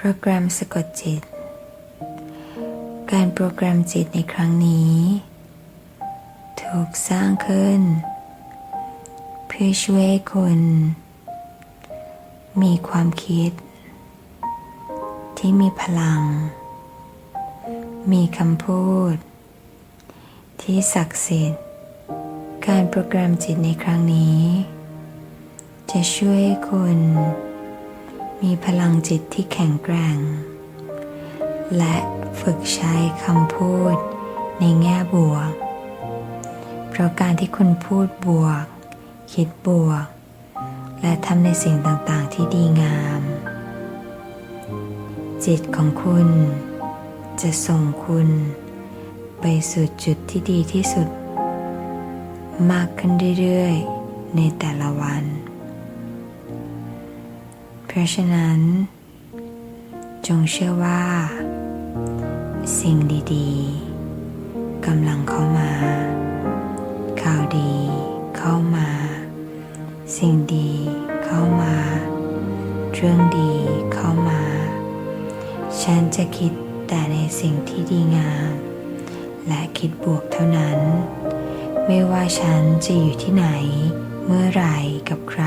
โปรแกรมสะกดจิต การโปรแกรมจิตในครั้งนี้ ถูกสร้างขึ้น เพื่อช่วยให้คุณ มีความคิด ที่มีพลัง มีคำพูด ที่ศักดิ์สิทธิ์ การโปรแกรมจิตในครั้งนี้ จะช่วยให้คุณ มีพลังจิตที่แข็งแกร่ง และฝึกใช้คำพูดในแง่บวก เพราะการที่คุณพูดบวก คิดบวก และทำในสิ่งต่างๆที่ดีงาม จิตของคุณ จะส่งคุณ ไปสู่จุดที่ดีที่สุด มากขึ้นเรื่อยๆ ในแต่ละวัน เพราะฉะนั้น จงเชื่อว่า สิ่งดีๆกำลังเข้ามา ข่าวดีเข้ามา สิ่งดีเข้ามา เรื่องดีเข้ามา ฉันจะคิดแต่ในสิ่งที่ดีงาม และคิดบวกเท่านั้น ไม่ว่าฉันจะอยู่ที่ไหน เมื่อไรกับใคร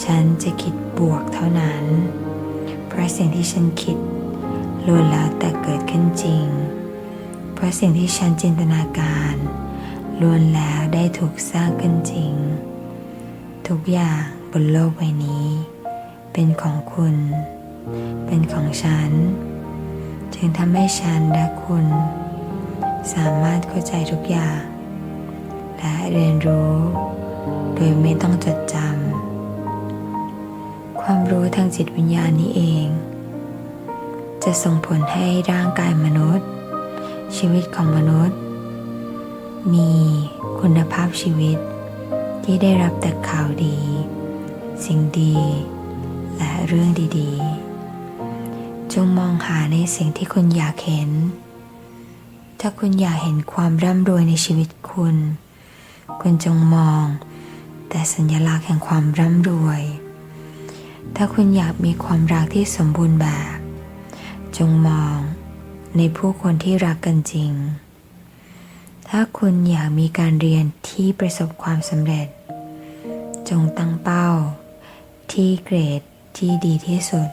ฉันจะคิดบวกเท่านั้น เพราะสิ่งที่ฉันคิดล้วนแล้วแต่เกิดขึ้นจริง เพราะสิ่งที่ฉันจินตนาการล้วนแล้วได้ถูกสร้างขึ้นจริง ทุกอย่างบนโลกใบนี้ เป็นของคุณ เป็นของฉัน จึงทำให้ฉันและคุณ สามารถเข้าใจทุกอย่าง และเรียนรู้ โดยไม่ต้องจดจำ รู้ทางจิตวิญญาณนี้เอง จะส่งผลให้ร่างกายมนุษย์ ชีวิตของมนุษย์ มีคุณภาพชีวิตที่ได้รับแต่ข่าวดี สิ่งดี และเรื่องดีๆ จงมองหาในสิ่งที่คุณอยากเห็น ถ้าคุณอยากเห็นความร่ำรวยในชีวิตคุณ คุณจงมองแต่สัญลักษณ์แห่งความร่ำรวย ถ้าคุณอยากมีความรักที่สมบูรณ์แบบ จงมองในผู้คนที่รักกันจริง ถ้าคุณอยากมีการเรียนที่ประสบความสำเร็จ จงตั้งเป้า ที่เกรดที่ดีที่สุด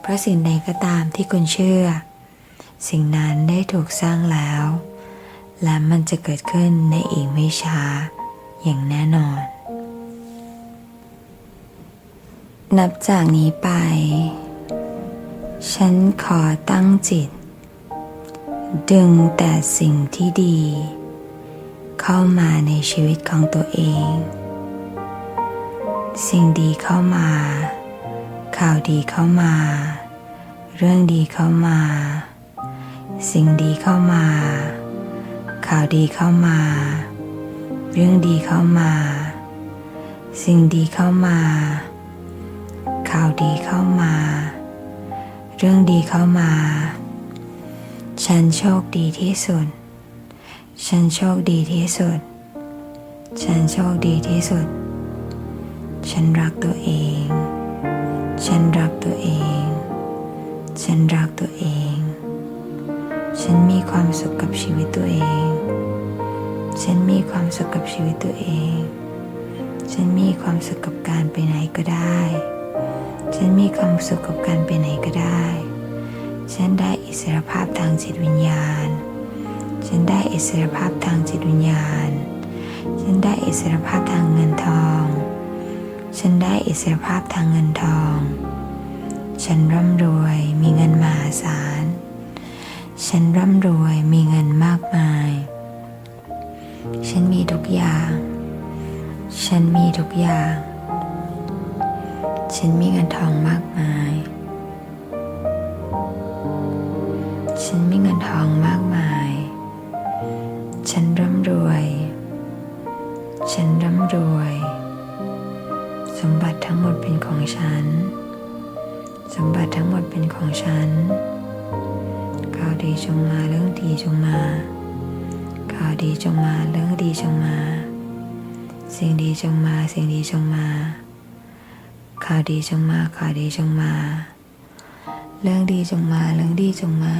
เพราะสิ่งใดก็ตามที่คุณเชื่อ สิ่งนั้นได้ถูกสร้างแล้ว และมันจะเกิดขึ้นในอีกไม่ช้า อย่างแน่นอน นับจากนี้ไป ฉันขอตั้งจิต ดึงแต่สิ่งที่ดี เข้ามาในชีวิตของตัวเอง สิ่งดีเข้ามา ข่าวดีเข้ามา เรื่องดีเข้ามา สิ่งดีเข้ามา ข่าวดีเข้ามา เรื่องดีเข้ามา สิ่งดีเข้ามา ข่าวดีเข้ามา เรื่องดีเข้ามา ฉันโชคดีที่สุด ฉันโชคดีที่สุด ฉันโชคดีที่สุด ฉันรักตัวเอง ฉันรักตัวเอง ฉันรักตัวเอง ฉันมีความสุขกับชีวิตตัวเอง ฉันมีความสุขกับชีวิตตัวเองฉันมีความสุขกับการไปไหนก็ได้ ฉันมีความสุขกับการไปไหนก็ได้ ฉันได้อิสรภาพทางจิตวิญญาณ ฉันได้อิสรภาพทางจิตวิญญาณ ฉันได้อิสรภาพทางเงินทอง ฉันได้อิสรภาพทางเงินทอง ฉันร่ำรวยมีเงินมหาศาล ฉันร่ำรวยมีเงินมากมาย ฉันมีทุกอย่าง ฉันมีทุกอย่าง ฉันมีเงินทองมากมาย ฉันมีเงินทองมากมาย ฉันร่ำรวย ฉันร่ำรวย สมบัติทั้งหมดเป็นของฉัน สมบัติทั้งหมดเป็นของฉัน ข่าวดีจงมาเรื่องดีจงมา ข่าวดีจงมาเรื่องดีจงมา สิ่งดีจงมา สิ่งดีจงมา ข่าวดีจงมาข่าวดีจงมา เรื่องดีจงมาเรื่องดีจงมา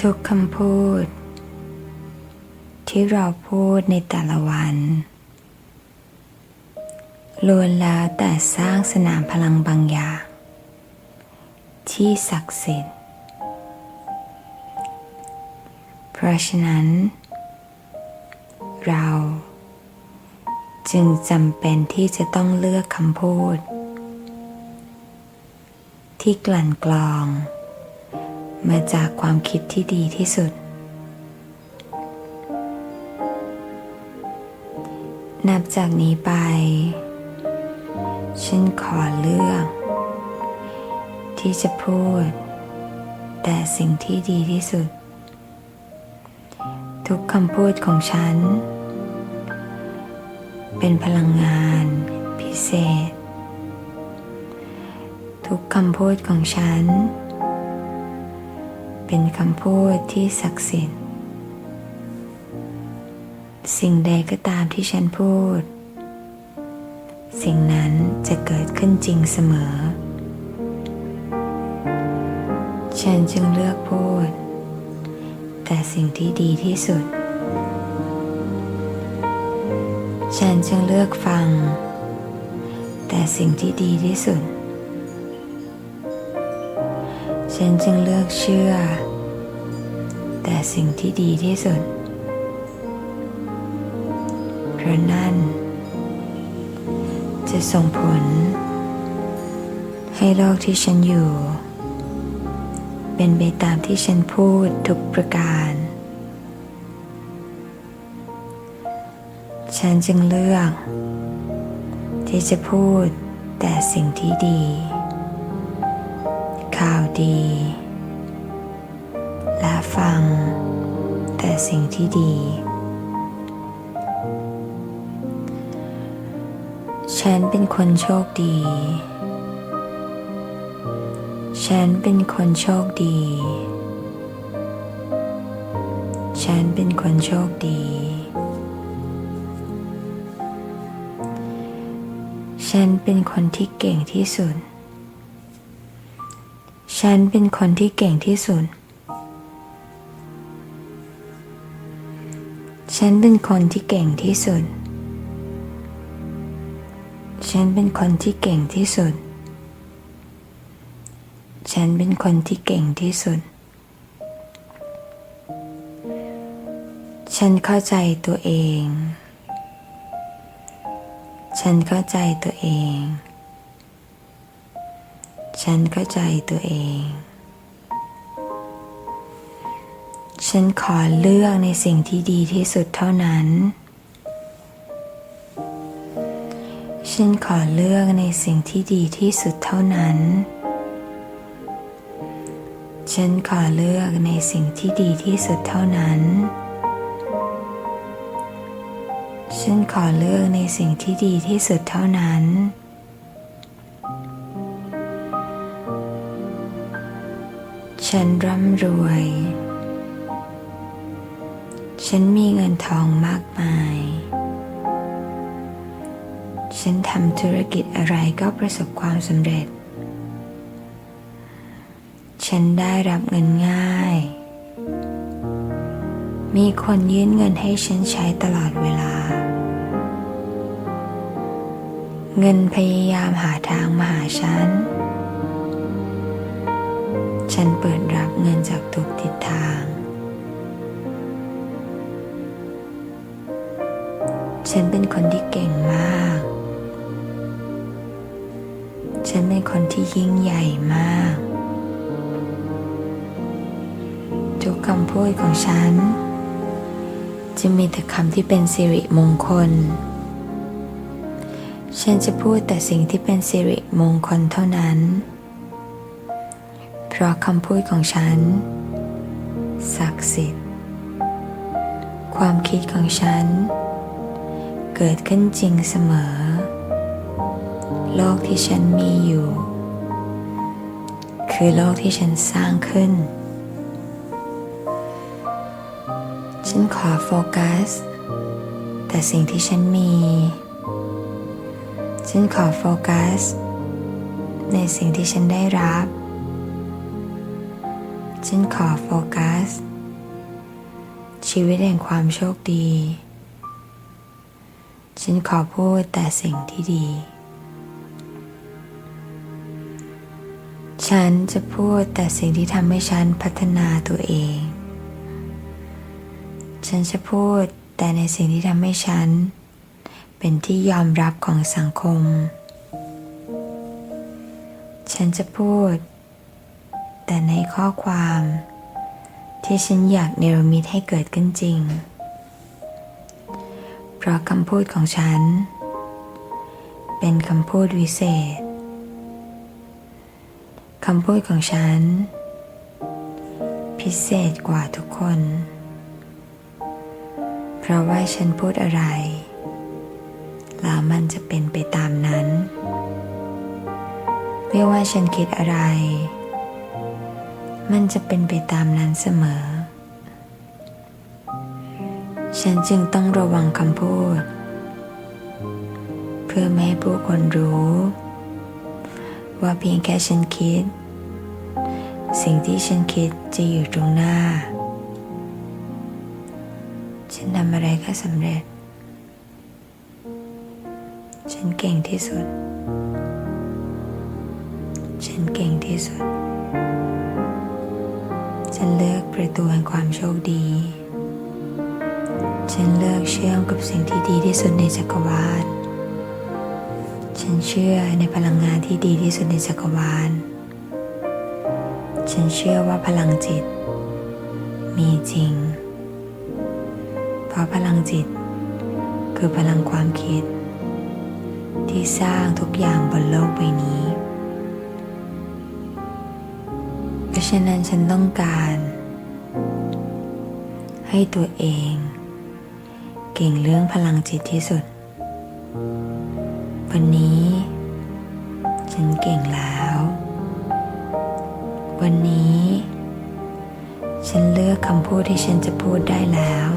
ทุกคำพูด ที่เราพูดในแต่ละวันล้วนแล้วแต่สร้างสนามพลังบางอย่าง ที่ศักดิ์สิทธิ์เพราะฉะนั้น เรา จึงจำเป็นที่จะต้องเลือกคำพูด ที่กลั่นกรอง มาจากความคิดที่ดีที่สุด นับจากนี้ไป ฉันขอเลือก ที่จะพูด แต่สิ่งที่ดีที่สุดทุกคำพูดของฉัน เป็นพลังงานพิเศษ ทุกคำพูดของฉัน เป็นคำพูดที่ศักดิ์สิทธิ์ สิ่งใดก็ตามที่ฉันพูด สิ่งนั้นจะเกิดขึ้นจริงเสมอ ฉันจึงเลือกพูด แต่สิ่งที่ดีที่สุด ฉันจึงเลือกฟัง แต่สิ่งที่ดีที่สุด ฉันจึงเลือกเชื่อ แต่สิ่งที่ดีที่สุด เพราะนั่น จะส่งผล ให้โลกที่ฉันอยู่ เป็นไปตามที่ฉันพูดทุกประการ ฉันจึงเลือก ที่จะพูดแต่สิ่งที่ดี ข่าวดี และฟังแต่สิ่งที่ดี ฉันเป็นคนโชคดี ฉันเป็นคนโชคดี ฉันเป็นคนโชคดี ฉันเป็นคนที่เก่งที่สุด ฉันเป็นคนที่เก่งที่สุด ฉันเป็นคนที่เก่งที่สุด ฉันเป็นคนที่เก่งที่สุด ฉันเป็นคนที่เก่งที่สุด ฉันเข้าใจตัวเอง ฉันเข้าใจตัวเอง ฉันเข้าใจตัวเอง ฉันขอเลือกในสิ่งที่ดีที่สุดเท่านั้น ฉันขอเลือกในสิ่งที่ดีที่สุดเท่านั้น ฉันขอเลือกในสิ่งที่ดีที่สุดเท่านั้น ฉันขอเลือกในสิ่งที่ดีที่สุดเท่านั้น ฉันร่ำรวย ฉันมีเงินทองมากมาย ฉันทำธุรกิจอะไรก็ประสบความสำเร็จ ฉันได้รับเงินง่ายมีคนยื่นเงินให้ฉันใช้ตลอดเวลา เงินพยายามหาทางมาหาฉัน ฉันเปิดรับเงินจากทุกทิศทาง ฉันเป็นคนที่เก่งมาก ฉันเป็นคนที่ยิ่งใหญ่มาก ทุกคำพูดของฉัน จะมีแต่คำที่เป็นสิริมงคล ฉันจะพูดแต่สิ่งที่เป็นสิริมงคลเท่านั้น เพราะคำพูดของฉัน ศักดิ์สิทธิ์ ความคิดของฉัน เกิดขึ้นจริงเสมอ โลกที่ฉันมีอยู่ คือโลกที่ฉันสร้างขึ้น ฉันขอโฟกัส แต่สิ่งที่ฉันมี ฉันขอโฟกัส ในสิ่งที่ฉันได้รับ ฉันขอโฟกัส ชีวิตแห่งความโชคดี ฉันขอพูดแต่สิ่งที่ดี ฉันจะพูดแต่สิ่งที่ทำให้ฉันพัฒนาตัวเอง ฉันจะพูดแต่ในสิ่งที่ทำให้ฉัน เป็นที่ยอมรับของสังคม ฉันจะพูด แต่ในข้อความ ที่ฉันอยากเนรมิตให้เกิดขึ้นจริง เพราะคำพูดของฉัน เป็นคำพูดวิเศษคำพูดของฉัน พิเศษกว่าทุกคน เพราะว่าฉันพูดอะไร แล้วมันจะเป็นไปตามนั้น ไม่ว่าฉันคิดอะไร มันจะเป็นไปตามนั้นเสมอ ฉันจึงต้องระวังคำพูด เพื่อไม่ให้ผู้คนรู้ ว่าเพียงแค่ฉันคิด สิ่งที่ฉันคิดจะอยู่ตรงหน้า ฉันทำอะไรก็สำเร็จ ฉันเก่งที่สุด ฉันเก่งที่สุด ฉันเลือกประตูแห่งความโชคดี ฉันเลือกเชื่อมกับสิ่งที่ดีที่สุดในจักรวาล ฉันเชื่อในพลังงานที่ดีที่สุดในจักรวาล ฉันเชื่อว่าพลังจิต มีจริง เพราะพลังจิต คือพลังความคิด ที่สร้างทุกอย่างบนโลกใบนี้ เพราะฉะนั้นฉันต้องการ ให้ตัวเอง เก่งเรื่องพลังจิตที่สุด วันนี้ ฉันเก่งแล้ว วันนี้ ฉันเลือกคำพูดที่ฉันจะพูดได้แล้ว